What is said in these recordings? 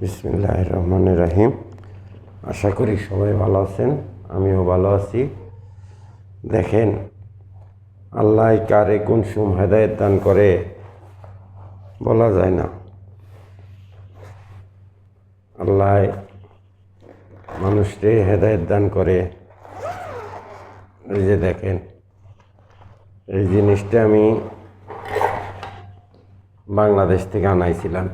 বিসমিল্লাহ রহমান রাহিম আশা করি সবাই ভালো আছেন, আমিও ভালো আছি। দেখেন, আল্লাহ কারে কোন সুম হেদায়ত দান করে, বলা যায় না। আল্লাহ মানুষকে হেদায়ত দান করে। এই যে দেখেন, এই জিনিসটা আমি বাংলাদেশ থেকে আনাইছিলাম।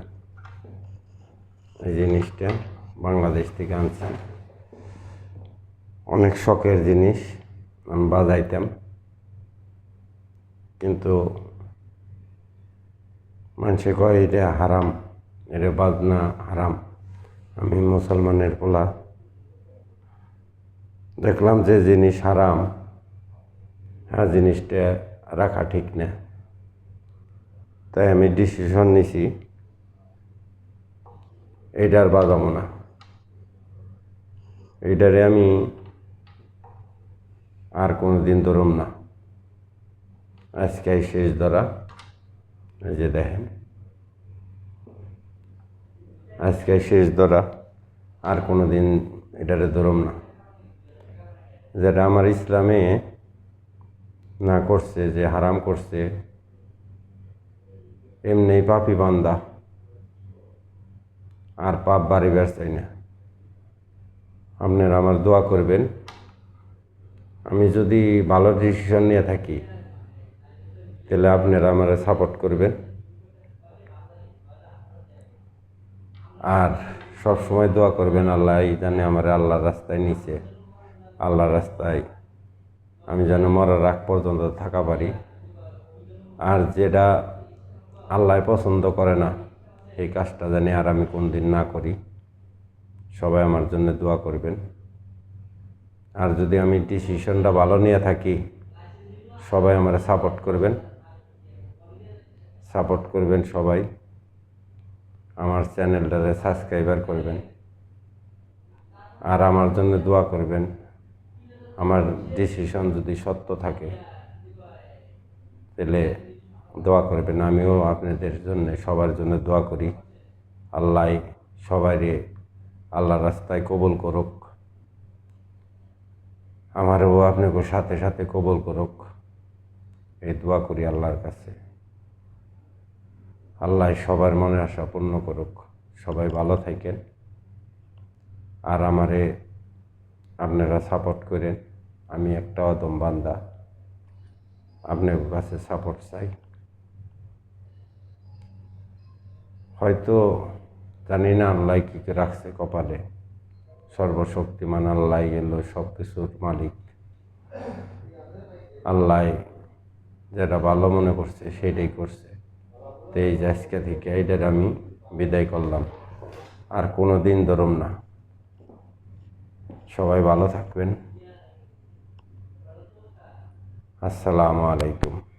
এই জিনিসটা, বাংলাদেশ থেকে আনছি। অনেক শখের জিনিস, আমি বাজাইতাম। কিন্তু মানুষে কয়, এটা হারাম, এটা বাজনা হারাম। আমি মুসলমানের পোলা। দেখলাম যে জিনিস হারাম হ্যাঁ জিনিসটা রাখা ঠিক না। তাই আমি ডিসিশন নিছি এইটার বাজাবো না এইটারে আমি আর কোনো দিন ধরুম না। আজকে শেষ ধরা। এই যে দেখেন। আজকে শেষ ধরা। আর কোনো দিন এটারে ধরুম না। যেটা আমার ইসলামে না করছে, যে হারাম করছে, এমনি পাপি বান্দা। আর পাপ বাড়িবার চাই না। আপনারা আমার দোয়া করবেন। আমি যদি ভালো ডিসিশন নিয়ে থাকি, তাহলে আপনারা আমার সাপোর্ট করবেন। আর সব সময় দোয়া করবেন, আল্লাহ জানে আমার আল্লাহর রাস্তায় নিচে আল্লাহর রাস্তায় আমি যেন মরার আগ পর্যন্ত থাকা পারি। আর যেটা আল্লাহ পছন্দ করে না এই কাজটা জানি আর আমি কোন দিন না করি। সবাই আমার জন্য দোয়া করবেন। আর যদি আমি ডিসিশনটা ভালো নিয়ে থাকি, সবাই আমার সাপোর্ট করবেন। সাপোর্ট করবেন সবাই। আমার চ্যানেলটাতে সাবস্ক্রাইবার করবেন। আর আমার জন্য দোয়া করবেন। আমার ডিসিশন যদি সত্য থাকে, তাহলে দোয়া করবেন। আমিও আপনাদের জন্য, সবার জন্য দোয়া করি। আল্লাহ সবাইরে আল্লাহ রাস্তায় কবল করুক। আমারও আপনাকে সাথে সাথে কবল করুক। এই দোয়া করি আল্লাহর কাছে। আল্লাহ সবার মনে আশা পূর্ণ করুক। সবাই ভালো থাকেন। আর আমারে আপনারা সাপোর্ট করেন। আমি একটা অদম বান্দা। আপনার কাছে সাপোর্ট চাই। হয়তো জানি না, আল্লাহ কী রাখছে কপালে। সর্বশক্তিমান আল্লাহ এলো সব কিছুর মালিক। আল্লাহ যেটা ভালো মনে করছে, সেটাই করছে। তো এই আজকে থেকে এইটার আমি বিদায় করলাম। আর কোনো দিন ধরুম না। সবাই ভালো থাকবেন। আসসালামু আলাইকুম।